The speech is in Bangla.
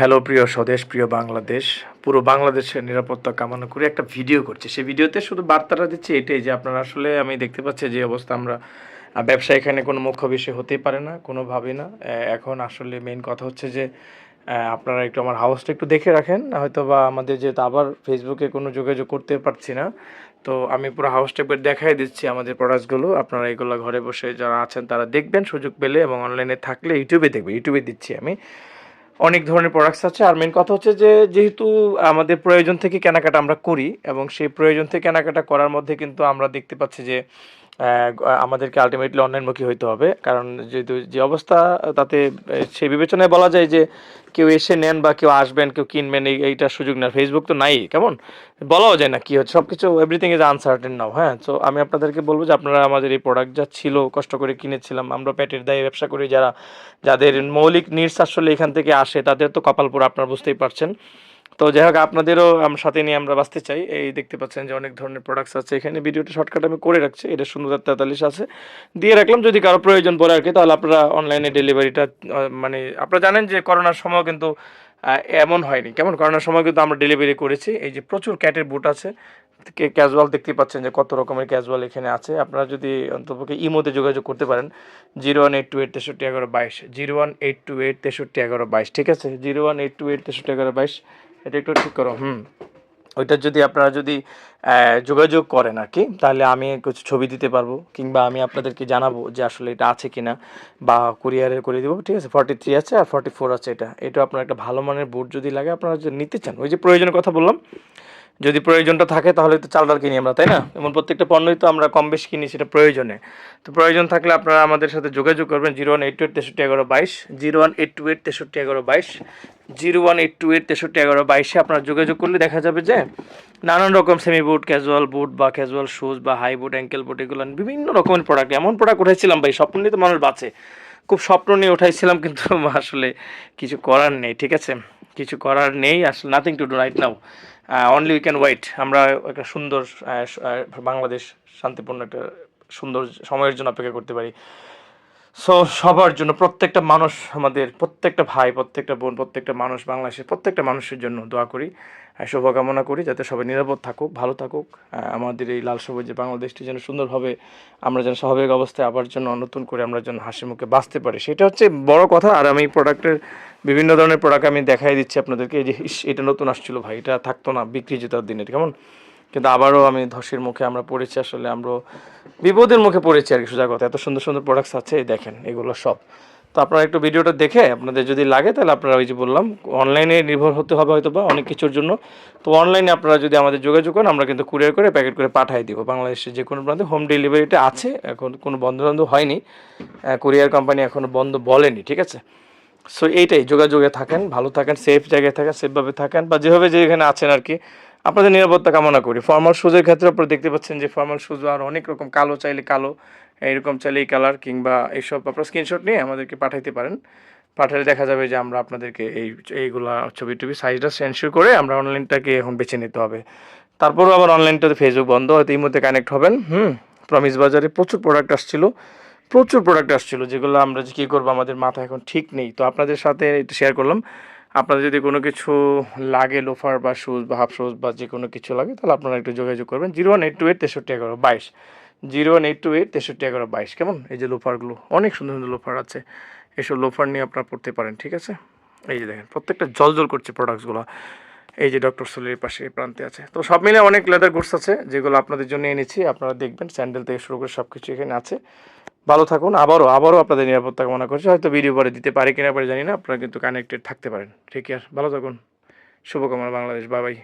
হ্যালো প্রিয় স্বদেশ, প্রিয় বাংলাদেশ, পুরো বাংলাদেশের নিরাপত্তা কামনা করে একটা ভিডিও করছি। সেই ভিডিওতে শুধু বার্তাটা দিচ্ছি এটাই যে আপনারা আসলে আমি দেখতে পাচ্ছি যে অবস্থা আমরা ব্যবসা এখানে কোনো মুখ্য বিষয় হতেই পারে না, কোনোভাবেই না। এখন আসলে মেইন কথা হচ্ছে যে আপনারা একটু আমার হাউসটা একটু দেখে রাখেন হয়তো বা আমাদের যেহেতু আবার ফেসবুকে কোনো যোগাযোগ করতে পারছি না, তো আমি পুরো হাউসটা একবার দেখাই দিচ্ছি আমাদের প্রোডাক্টসগুলো আপনারা এগুলো ঘরে বসে যারা আছেন তারা দেখবেন, সুযোগ পেলে এবং অনলাইনে থাকলে ইউটিউবে দেখবেন ইউটিউবে দিচ্ছি আমি। অনেক ধরনের প্রোডাক্টস আছে। আর মেন কথা হচ্ছে যে, যেহেতু আমাদের প্রয়োজন থেকে কেনাকাটা আমরা করি এবং সেই প্রয়োজন থেকে কেনাকাটা করার মধ্যে কিন্তু আমরা দেখতে পাচ্ছি যে আমাদেরকে আলটিমেটলি অনলাইনমুখী হইতে হবে। কারণ যেহেতু যে অবস্থা, তাতে সেই বিবেচনায় বলা যায় যে কেউ এসে নেন বা কেউ আসবেন, কেউ কিনবেন, এই এইটার সুযোগ না ফেসবুক তো নাই, কেমন? বলাও যায় না কি হচ্ছে। সব কিছু এভরিথিং ইজ আনসার্টেন নাও হ্যাঁ? তো আমি আপনাদেরকে বলব যে আপনারা আমাদের এই প্রোডাক্ট যা ছিল, কষ্ট করে কিনেছিলাম, আমরা পেটের দায়ে ব্যবসা করি, যারা, যাদের মৌলিক নিডস আসলে এখান থেকে আসে, তাদের তো কপালপুর আপনারা বুঝতেই পারছেন। তো যাই হোক আপনাদেরও আমার সাথে নিয়ে আমরা বাঁচতে চাই। এই দেখতে পাচ্ছেন যে অনেক ধরনের প্রোডাক্টস আছে। এখানে ভিডিওটা শর্টকাট আমি করে রাখছি। এটা সুন্দর তেতাল্লিশ আছে। দিয়ে রাখলাম, যদি কারও প্রয়োজন পড়ে আর কি, তাহলে আপনারা অনলাইনে ডেলিভারিটা মানে আপনারা জানেন যে করোনার সময় কিন্তু এমন হয়নি। কেমন? করোনার সময় কিন্তু আমরা ডেলিভারি করেছি। এই যে প্রচুর ক্যাটের বুট আছে। ক্যাজুয়াল দেখতে পাচ্ছেন যে কত রকমের ক্যাজুয়াল এখানে আছে। আপনারা যদি অন্তপক্ষে ইমোতে যোগাযোগ করতে পারেন zero one eight two eight তেষট্টি এগারো বাইশ। Zero one eight two eight তেষট্টি এগারো বাইশ, ঠিক আছে? Zero one eight two eight তেষট্টি এগারো বাইশ। এটা একটু ঠিক করো, হুম। ওইটা যদি আপনারা যদি যোগাযোগ করেন আর কি, তাহলে আমি কিছু ছবি দিতে পারব, কিংবা আমি আপনাদেরকে জানাব যে আসলে এটা আছে কি না বা কুরিয়ারে করে দেবো, ঠিক আছে? ফর্টি থ্রি আছে আর ফর্টি ফোর আছে এটা। এটা আপনার একটা ভালো মানের বোর্ড যদি লাগে, আপনারা যদি নিতে চান। ওই যে প্রয়োজনের কথা বললাম যদি প্রয়োজনটা থাকে তাহলে তো চাল ডাল কিনি আমরা, তাই না? এমন প্রত্যেকটা পণ্যই তো আমরা কম বেশি কিনি, সেটা প্রয়োজনে। তো প্রয়োজন থাকলে আপনারা আমাদের সাথে যোগাযোগ করবেন zero one eight two eight তেষট্টি এগারো বাইশ। Zero one eight two eight তেষট্টি এগারো বাইশ। Zero one eight two eight তেষট্টি এগারো বাইশে আপনারা যোগাযোগ করলে দেখা যাবে যে নানান রকম সেমি বুট ক্যাজুয়াল বুট বা ক্যাজুয়াল শুজ বা হাই বুট অ্যাঙ্কেল বুট এগুলো বিভিন্ন রকমের প্রোডাক্ট এমন প্রোডাক্ট উঠেছিলাম ভাই, স্বপ্ন নিয়ে তো মানুষ বাঁচে। খুব স্বপ্ন নিয়ে উঠাইছিলাম, কিন্তু আসলে কিছু করার নেই, ঠিক আছে? কিছু করার নেই, আসলে nothing to do right now only we can wait আমরা একটা সুন্দর বাংলাদেশ শান্তিপূর্ণ একটা সুন্দর সময়ের জন্য অপেক্ষা করতে পারি। সো সবার জন্য প্রত্যেকটা মানুষ আমাদের, প্রত্যেকটা ভাই, প্রত্যেকটা বোন, প্রত্যেকটা মানুষ বাংলাদেশের প্রত্যেকটা মানুষের জন্য দোয়া করি শুভকামনা করি যাতে সবাই নিরাপদ থাকুক, ভালো থাকুক আমাদের এই লাল সবুজের বাংলাদেশটি যেন সুন্দরভাবে আমরা যেন স্বাভাবিক অবস্থায় আবার জন্য নতুন করে আমরা যেন হাসি মুখে বাঁচতে পারি। সেটা হচ্ছে বড় কথা, আর আমি প্রোডাক্টের বিভিন্ন ধরনের প্রোডাক্ট আমি দেখাই দিচ্ছি আপনাদেরকে, এই যে এটা নতুন আসছিল ভাই, এটা থাকতো না, বিক্রি যেত দিনের, কেমন? কিন্তু আবারও আমি ধসের মুখে আমরা পড়েছি, আসলে আমরা বিপদের মুখে পড়েছি আর কি, সোজা কথা। এত সুন্দর সুন্দর প্রোডাক্টস আছে দেখেন, এগুলো সব। তো আপনারা একটু ভিডিওটা দেখে, আপনাদের যদি লাগে তাহলে আপনারা ওই যে বললাম অনলাইনে নির্ভর হতে হবে হয়তো বা অনেক কিছুর জন্য। তো অনলাইনে আপনারা যদি আমাদের যোগাযোগ করেন, আমরা কিন্তু কুরিয়ার করে প্যাকেট করে পাঠিয়ে দিব। বাংলাদেশের যে কোনো প্রান্তে হোম ডেলিভারিটা আছে, এখন কোনো বন্ধ বন্ধ হয়নি কুরিয়ার কোম্পানি এখনও বন্ধ বলেনি, ঠিক আছে? সো এইটাই, যোগাযোগে থাকেন, ভালো থাকেন সেফ জায়গায় থাকেন সেফভাবে থাকেন, বা যেভাবে যেখানে আছেন আর কি আপনাদের নিরাপত্তা কামনা করি। ফর্মাল শুজের ক্ষেত্রে আপনারা দেখতে পাচ্ছেন যে ফর্মাল শুজ আর অনেক রকম কালো চাইলে কালো, এইরকম চাইলে এই কালার কিংবা এইসব আপনারা স্ক্রিনশট নিয়ে আমাদেরকে পাঠাইতে পারেন। পাঠালে দেখা যাবে যে আমরা আপনাদেরকে এই, এইগুলা ছবি টবি সাইজটা সেন্সর করে আমরা অনলাইনটাকে এখন বেছে নিতে হবে। তারপরেও আবার অনলাইনটাতে ফেসবুক বন্ধ, হয়তো এই মধ্যে কানেক্ট হবেন। হুম প্রমিস বাজারে প্রচুর প্রোডাক্ট আসছিল। প্রচুর প্রোডাক্ট আসছিল যেগুলো আমরা যে কী করব আমাদের মাথা এখন ঠিক নেই। তো আপনাদের সাথে এটা শেয়ার করলাম। আপনাদের যদি কোনো কিছু লাগে লোফার বা শুজ বা হাফ শুজ বা যে কোনো কিছু লাগে, তাহলে আপনারা একটু যোগাযোগ করবেন। Zero one eight two eight তেষট্টি এগারো বাইশ। Zero one eight two eight তেষট্টি এগারো বাইশ। কেমন? এই যে লোফারগুলো অনেক সুন্দর সুন্দর লোফার আছে। এসব লোফার নিয়ে আপনারা পড়তে পারেন, ঠিক আছে? এই যে দেখেন, প্রত্যেকটা জল জল করছে প্রোডাক্টসগুলো এই যে ডক্টর সোলের পাশে প্রান্তে আছে। তো সব মিলে অনেক লেদার গুডস আছে, যেগুলো আপনাদের জন্য এনেছি। আপনারা দেখবেন স্যান্ডেল থেকে শুরু করে সব কিছু এখানে আছে। ভালো থাকুন। আবারও আবারও আপনাদের নিরাপত্তা কামনা করছি। হয়তো ভিডিও পরে দিতে পারে কিনা পারে জানি না। আপনারা কিন্তু কানেক্টেড থাকতে পারেন। ঠিক আছে ভালো থাকুন। শুভকামনা বাংলাদেশ। বাবাই